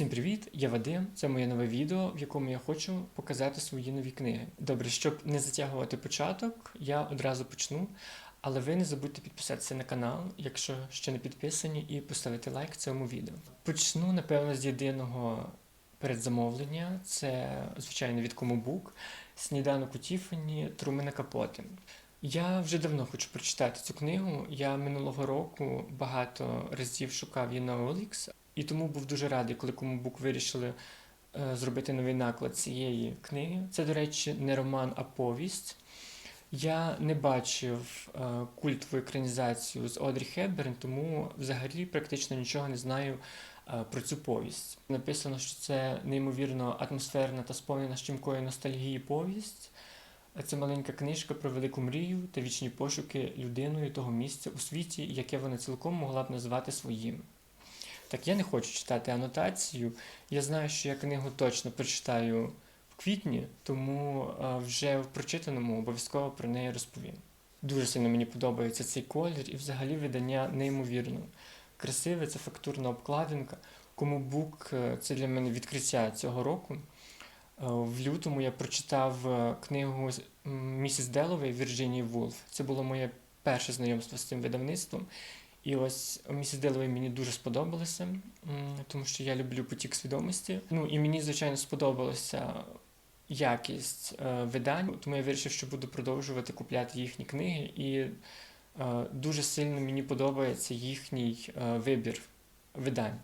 Всім привіт! Я Вадим. Це моє нове відео, в якому я хочу показати свої нові книги. Добре, щоб не затягувати початок, я одразу почну. Але ви не забудьте підписатися на канал, якщо ще не підписані, і поставити лайк цьому відео. Почну, напевно, з єдиного передзамовлення. Це, звичайно, від Комобук Сніданок у Тіфані Трумена Капоти. Я вже давно хочу прочитати цю книгу. Я минулого року багато разів шукав її на OLX, і тому був дуже радий, коли Комобук вирішили е, зробити новий наклад цієї книги. Це, до речі, не роман, а повість. Я не бачив е, культову екранізацію з Одрі Хепберн, тому взагалі практично нічого не знаю е, про цю повість. Написано, що це неймовірно атмосферна та сповнена щемкою ностальгії повість. Це маленька книжка про велику мрію та вічні пошуки людиною того місця у світі, яке вона цілком могла б назвати своїм. Так, я не хочу читати анотацію. Я знаю, що я книгу точно прочитаю в квітні, тому вже в прочитаному обов'язково про неї розповім. Дуже сильно мені подобається цей колір і взагалі видання неймовірно. Красиве, це фактурна обкладинка. Кому бук е, це для мене відкриття цього року. Е, В лютому я прочитав е, книгу Місіс Деловей Вірджинії Вулф. Це було моє перше знайомство з цим видавництвом. І ось місіс Деловей мені дуже сподобалося, тому що я люблю потік свідомості. Ну і мені, звичайно, сподобалася якість е, видань, тому я вирішив, що буду продовжувати купляти їхні книги. І е, дуже сильно мені подобається їхній е, вибір видань,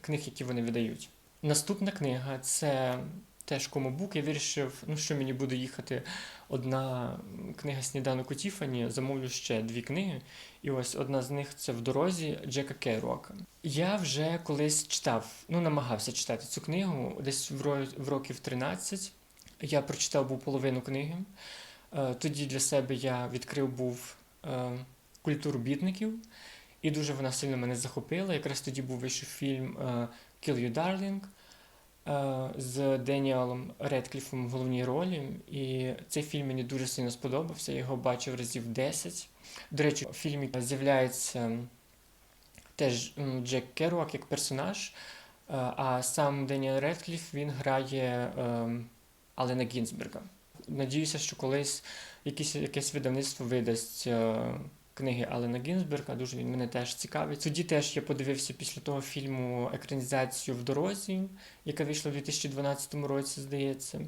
книг, які вони видають. Наступна книга це теж комобук. Я вирішив, ну що мені буде їхати одна книга Сніданок у Тіфані, замовлю ще дві книги. І ось одна з них це в дорозі Джека Керуака. Я вже колись читав, ну намагався читати цю книгу десь в, ро- в років 13. Я прочитав був половину книги. Е, Тоді для себе я відкрив був е, культуру бідників, і дуже вона сильно мене захопила. Якраз тоді був вийшов фільм е, Kill You Darling з Деніалом Редкліфом в головній ролі. І цей фільм мені дуже сильно сподобався. Я його бачив разів 10. До речі, в фільмі з'являється теж Джек Керуак як персонаж, е, а сам Деніел Редкліф він грає ем, Алена Гінзберга. Надіюся, що колись якесь, якесь видавництво видасть е, книги Алена Гінзберга. Дуже він мене теж цікавить. Тоді теж я подивився після того фільму екранізацію в дорозі, яка вийшла в 2012 році, здається.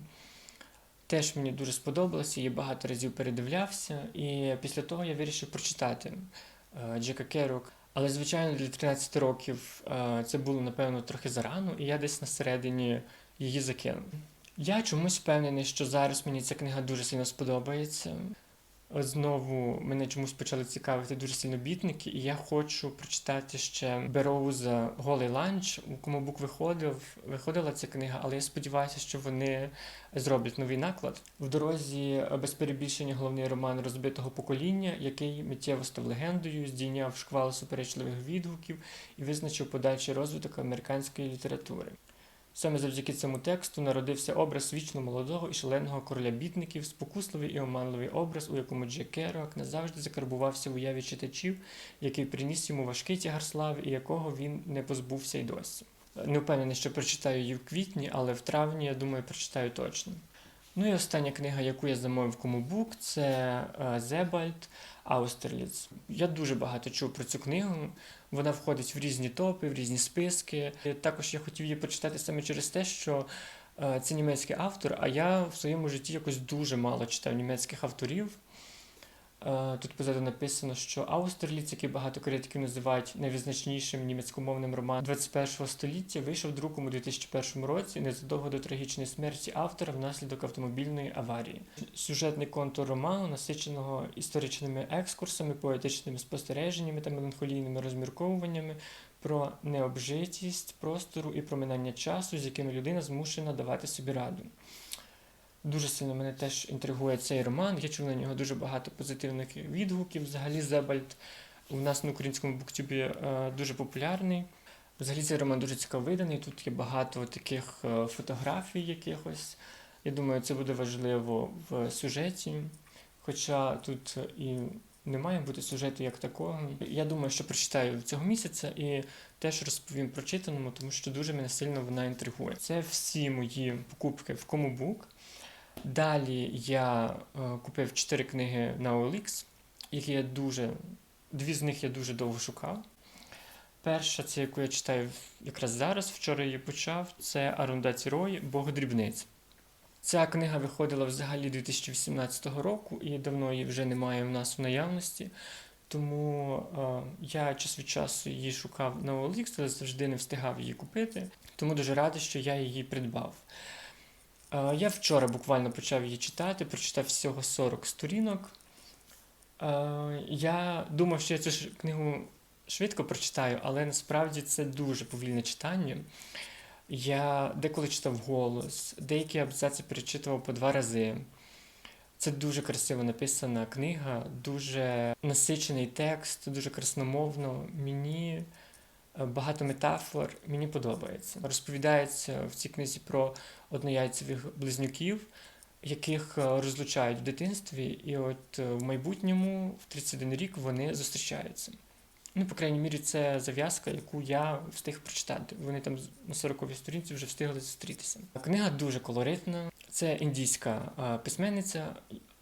Теж мені дуже сподобалося, її багато разів передивлявся, і після того я вирішив прочитати е, Джека Керуак. Але, звичайно, для 13 років е, це було, напевно, трохи зарано, і я десь на середині її закинув. Я чомусь впевнений, що зараз мені ця книга дуже сильно сподобається. Знову мене чомусь почали цікавити дуже сильно бітники, і я хочу прочитати ще Бероуза Голий ланч, у кому бук виходив, виходила ця книга, але я сподіваюся, що вони зроблять новий наклад. В дорозі без перебільшення головний роман розбитого покоління, який миттєво став легендою, здійняв шквал суперечливих відгуків і визначив подальший розвиток американської літератури. Саме завдяки цьому тексту народився образ вічно молодого і шаленого короля бітників, спокусливий і оманливий образ, у якому Джек Керуак назавжди закарбувався в уяві читачів, який приніс йому важкий тягар слави і якого він не позбувся й досі. Не впевнений, що прочитаю її в квітні, але в травні, я думаю, прочитаю точно. Ну і остання книга, яку я замовив комобук, це е, Зебальд Аустерліц. Я дуже багато чув про цю книгу. Вона входить в різні топи, в різні списки. Також я хотів її прочитати саме через те, що е, це німецький автор, а я в своєму житті якось дуже мало читав німецьких авторів. Е, Тут позаду написано, що Аустерліц, який багато критиків називають найвизначнішим німецькомовним романом 21 століття, вийшов друком у 2001 році незадовго до трагічної смерті автора внаслідок автомобільної аварії. Сюжетний контур роману, насиченого історичними екскурсами, поетичними спостереженнями та меланхолійними розмірковуваннями про необжитість простору і проминання часу, з якими людина змушена давати собі раду. Дуже сильно мене теж інтригує цей роман. Я чув на нього дуже багато позитивних відгуків. Взагалі, Зебальд у нас на українському буктюбі е, дуже популярний. Взагалі цей роман дуже цікаво виданий. Тут є багато таких е, фотографій якихось. Я думаю, це буде важливо в сюжеті. Хоча тут і не має бути сюжету як такого. Я думаю, що прочитаю цього місяця і теж розповім про читаному, тому що дуже мене сильно вона інтригує. Це всі мої покупки в Комубук. Далі я е, купив чотири книги на OLX, які я дуже. Дві з них я дуже довго шукав. Перша, це яку я читаю якраз зараз, вчора її почав, це Арунда Цірой Бог дрібниць. Ця книга виходила взагалі 2018 року і давно її вже немає в нас в наявності. Тому е, я час від часу її шукав на OLX, але завжди не встигав її купити. Тому дуже радий, що я її придбав. Е, я вчора буквально почав її читати, прочитав всього 40 сторінок. Е, я думав, що я цю книгу швидко прочитаю, але насправді це дуже повільне читання. Я деколи читав голос, деякі абзаці перечитував по два рази. Це дуже красиво написана книга, дуже насичений текст, дуже красномовно. Мені багато метафор, мені подобається. Розповідається в цій книзі про однояйцевих близнюків, яких е, розлучають в дитинстві, і от е, в майбутньому, в 31 рік, вони зустрічаються. Ну, по крайній мірі, це зав'язка, яку я встиг прочитати. Вони там на 40-й сторінці вже встигли зустрітися. Книга дуже колоритна. Це індійська письменниця,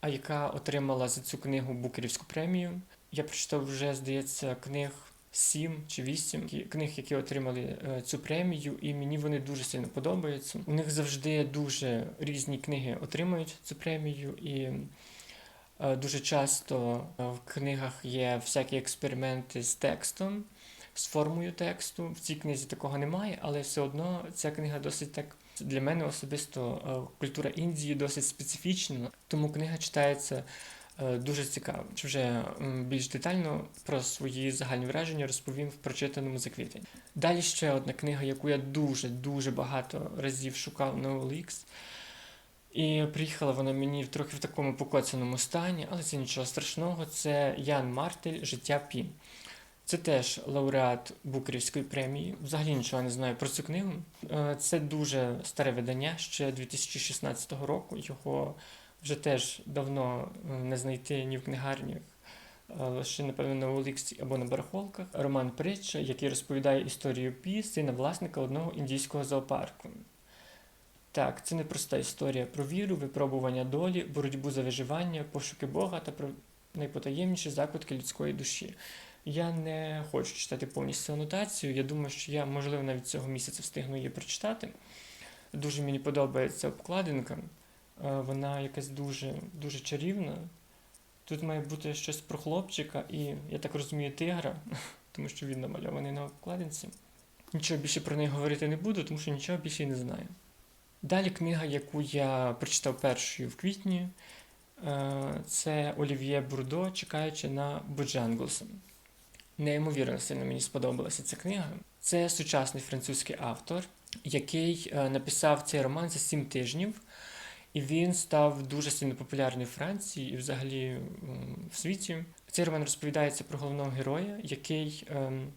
яка отримала за цю книгу Букерівську премію. Я прочитав вже, здається, книг 7 чи 8 які- книг, які отримали е, цю премію, і мені вони дуже сильно подобаються. У них завжди дуже різні книги отримують цю премію, і е, дуже часто е, в книгах є всякі експерименти з текстом, з формою тексту. В цій книзі такого немає, але все одно ця книга досить так. Для мене особисто культура Індії досить специфічна, тому книга читається дуже цікаво. Вже більш детально про свої загальні враження розповім в прочитаному за квітень. Далі ще одна книга, яку я дуже дуже багато разів шукав на OLX. І приїхала вона мені трохи в такому покоцаному стані, але це нічого страшного. Це Ян Мартель Життя Пі. Це теж лауреат Букерівської премії. Взагалі нічого не знаю про цю книгу. Е, Це дуже старе видання ще 2016 року. Його вже теж давно е, не знайти ні в книгарнях, е, лише, напевно, на OLX або на барахолках. Роман Притча, який розповідає історію Пі, сина власника одного індійського зоопарку. Так, це непроста історія про віру, випробування долі, боротьбу за виживання, пошуки Бога та про найпотаємніші закутки людської душі. Я не хочу читати повністю анотацію. Я думаю, що я, можливо, навіть цього місяця встигну її прочитати. Дуже мені подобається обкладинка. Е, Вона якась дуже, дуже чарівна. Тут має бути щось про хлопчика і, я так розумію, тигра, тому що він намальований на обкладинці. Нічого більше про неї говорити не буду, тому що нічого більше й не знаю. Далі книга, яку я прочитав першою в квітні, е, це Олів'є Бурдо, чекаючи на Боджанглса. Неймовірно сильно мені сподобалася ця книга. Це сучасний французький автор, який е, написав цей роман за сім тижнів, і він став дуже сильно популярний в Франції і взагалі в світі. Цей роман розповідається про головного героя, який ем,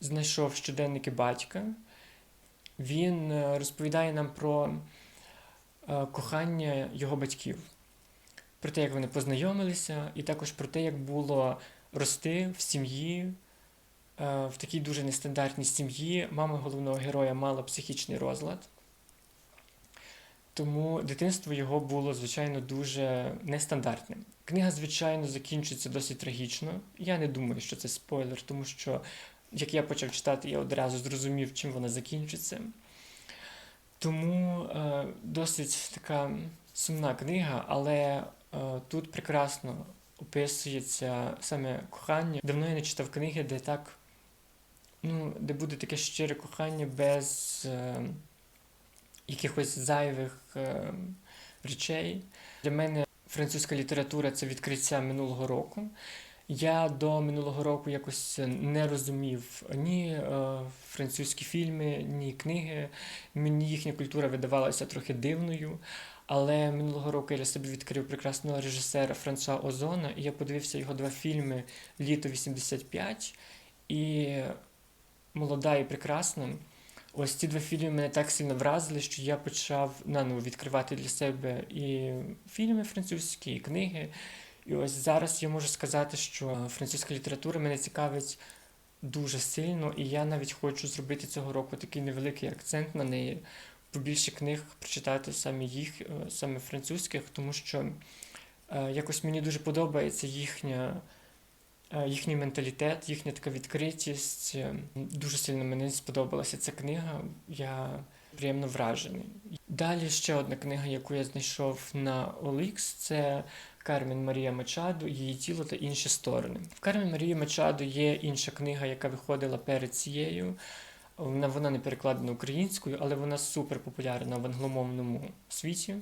знайшов щоденники батька. Він е, розповідає нам про е, кохання його батьків, про те, як вони познайомилися, і також про те, як було рости в сім'ї, е, в такій дуже нестандартній сім'ї. Мама головного героя мала психічний розлад. Тому дитинство його було, звичайно, дуже нестандартним. Книга, звичайно, закінчується досить трагічно. Я не думаю, що це спойлер, тому що, як я почав читати, я одразу зрозумів, чим вона закінчиться. Тому е, досить така сумна книга, але е, тут прекрасно описується саме кохання. Давно я не читав книги, де так, ну, де буде таке щире кохання без е, якихось зайвих е, речей. Для мене французька література це відкриття минулого року. Я до минулого року якось не розумів ні е, французькі фільми, ні книги. Мені їхня культура видавалася трохи дивною. Але минулого року я для себе відкрив прекрасного режисера Франсуа Озона, і я подивився його два фільми Літо 85 і Молода і прекрасна. Ось ці два фільми мене так сильно вразили, що я почав наново відкривати для себе і фільми французькі, і книги. І ось зараз я можу сказати, що французька література мене цікавить дуже сильно, і я навіть хочу зробити цього року такий невеликий акцент на неї, побільше книг прочитати саме їх, е, саме французьких, тому що е, якось мені дуже подобається їхня. Е, Їхній менталітет, їхня така відкритість. Е, Дуже сильно мені сподобалася ця книга. Я приємно вражений. Далі ще одна книга, яку я знайшов на OLX, це Кармен Марія Мачаду, її тіло та інші сторони. В Кармен Марії Мачаду є інша книга, яка виходила перед цією. Вона, не перекладена українською, але вона супер популярна в англомовному світі.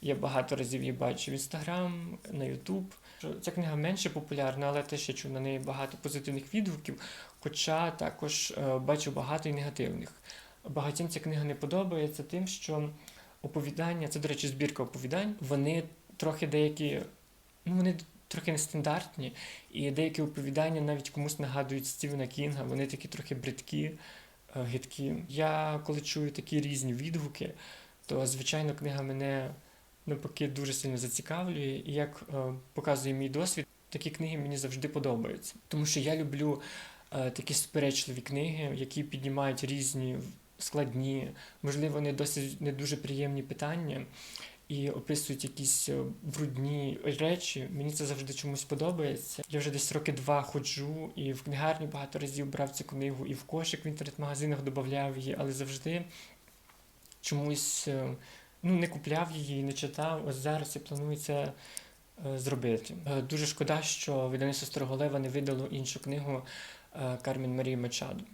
Я багато разів її бачу в Інстаграм, на Ютуб. Ця книга менше популярна, але теж я чув на неї багато позитивних відгуків, хоча також е, бачу багато і негативних. Багатьом ця книга не подобається тим, що оповідання, це, до речі, збірка оповідань, вони трохи деякі, ну вони трохи нестандартні, і деякі оповідання навіть комусь нагадують Стівена Кінга, вони такі трохи бридкі, гидкі. Я коли чую такі різні відгуки, то звичайно книга мене навпаки дуже сильно зацікавлює, і як е, показує мій досвід, такі книги мені завжди подобаються. Тому що я люблю е, такі суперечливі книги, які піднімають різні складні, можливо, не досить не дуже приємні питання. І описують якісь е, брудні речі. Мені це завжди чомусь подобається. Я вже десь роки два ходжу, і в книгарні багато разів брав цю книгу, і в кошик в інтернет-магазинах додавав її, але завжди чомусь е, ну, не купляв її, не читав. Ось зараз я планую це е, зробити. Дуже шкода, що видавництво Староголева не видало іншу книгу Кармен Марії Мачаду.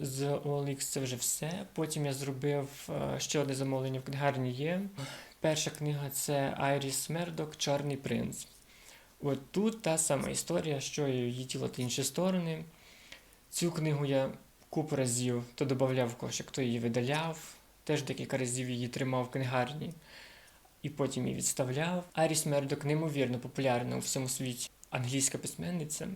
З OLX це вже все. Потім я зробив ще одне замовлення в книгарні є. Перша книга це Айріс Мердок Чорний принц. От тут та сама історія, що її тіло та інші сторони. Цю книгу я купу разів то додавав в кошик, то її видаляв. Теж декілька разів її тримав в книгарні і потім її відставляв. Айріс Мердок неймовірно популярна у всьому світі англійська письменниця.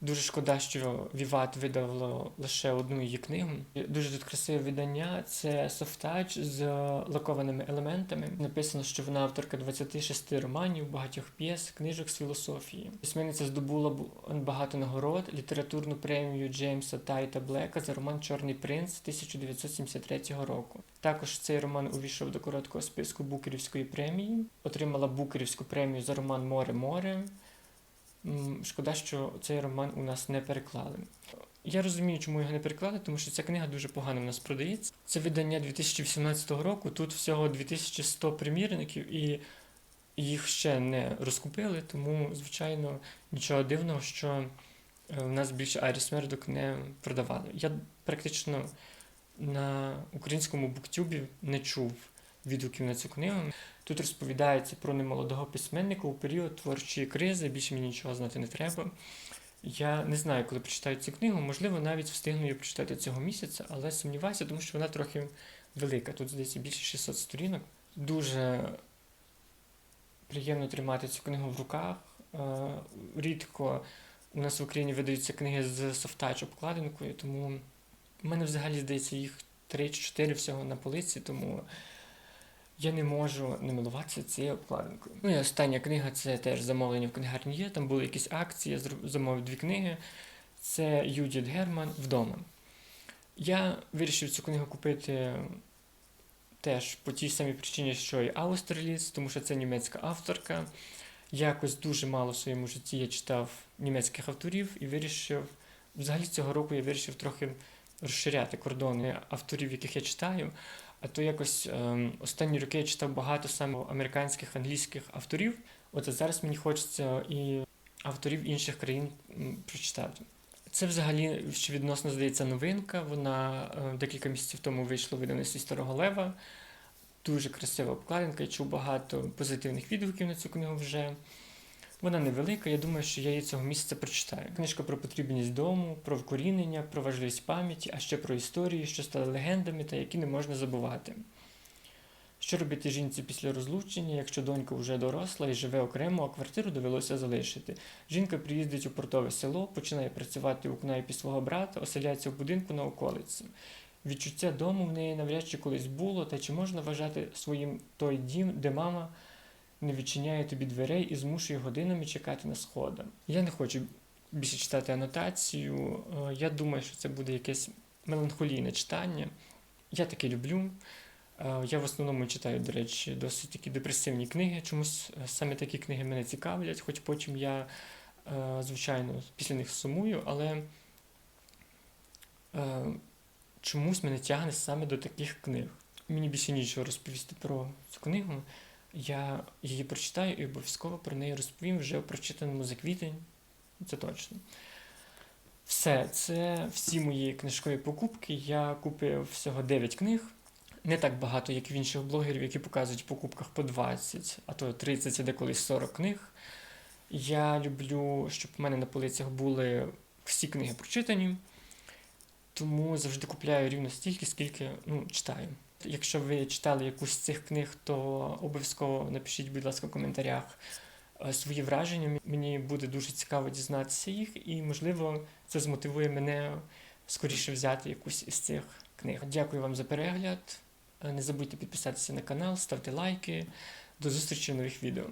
Дуже шкода, що Віват видало лише одну її книгу. Дуже тут красиве видання. Це софтач з лакованими елементами. Написано, що вона авторка 26 романів, багатьох п'єс, книжок з філософії. Письменниця здобула бу- багато нагород, літературну премію Джеймса Тайта Блека за роман Чорний принц 1973 року. Також цей роман увійшов до короткого списку Букерівської премії. Отримала Букерівську премію за роман Море море. Шкода, що цей роман у нас не переклали. Я розумію, чому його не переклали, тому що ця книга дуже погано в нас продається. Це видання 2018 року. Тут всього 2100 примірників, і їх ще не розкупили, тому, звичайно, нічого дивного, що е, в нас більше Айріс Мердок не продавали. Я практично на українському буктюбі не чув відгуків на цю книгу. Тут розповідається про немолодого письменника у період творчої кризи, більше мені нічого знати не треба. Я не знаю, коли прочитаю цю книгу, можливо, навіть встигну її прочитати цього місяця, але сумніваюся, тому що вона трохи велика. Тут, здається, більше 600 сторінок. Дуже приємно тримати цю книгу в руках. Е, Рідко у нас в Україні видаються книги з софтач обкладинкою, тому в мене взагалі здається їх 3 чи 4 всього на полиці, тому я не можу не милуватися цією обкладинкою. Ну і остання книга це теж замовлення в книгарні є. Там були якісь акції, я замовив дві книги. Це Юдіт Герман вдома. Я вирішив цю книгу купити теж по тій самій причині, що і Аустерліц, тому що це німецька авторка. Якось дуже мало в своєму житті я читав німецьких авторів і вирішив, взагалі цього року я вирішив трохи розширяти кордони авторів, яких я читаю. А то якось ем, останні роки я читав багато саме американських, англійських авторів. От зараз мені хочеться і авторів інших країн прочитати. Це взагалі ще відносно здається новинка. Вона е, декілька місяців тому вийшла видавництві Старого Лева. Дуже красива обкладинка. Я чув багато позитивних відгуків на цю книгу вже. Вона невелика, я думаю, що я її цього місяця прочитаю. Книжка про потрібність дому, про вкорінення, про важливість пам'яті, а ще про історії, що стали легендами та які не можна забувати. Що робити жінці після розлучення, якщо донька вже доросла і живе окремо, а квартиру довелося залишити? Жінка приїздить у портове село, починає працювати у кнайпі свого брата, оселяється в будинку на околиці. Відчуття дому в неї навряд чи колись було, та чи можна вважати своїм той дім, де мама не відчиняє тобі дверей і змушує годинами чекати на сходах. Я не хочу більше читати анотацію. Е, Я думаю, що це буде якесь меланхолійне читання. Я таке люблю. Е, Я в основному читаю, до речі, досить такі депресивні книги. Чомусь е, саме такі книги мене цікавлять, хоч потім я, звичайно, після них сумую, але чомусь мене тягне саме до таких книг. Мені більше нічого розповісти про цю книгу. Я її прочитаю і обов'язково про неї розповім вже в прочитаному за квітень. Це точно. Все, це всі мої книжкові покупки. Я купив всього 9 книг. Не так багато, як в інших блогерів, які показують в покупках по 20, а то 30, а деколи 40 книг. Я люблю, щоб в мене на полицях були всі книги прочитані, тому завжди купляю рівно стільки, скільки ну, читаю. Якщо ви читали якусь з цих книг, то обов'язково напишіть, будь ласка, в коментарях е, свої враження. Мені буде дуже цікаво дізнатися їх, і, можливо, це змотивує мене скоріше взяти якусь із цих книг. Дякую вам за перегляд. Е, Не забудьте підписатися на канал, ставте лайки. До зустрічі в нових відео.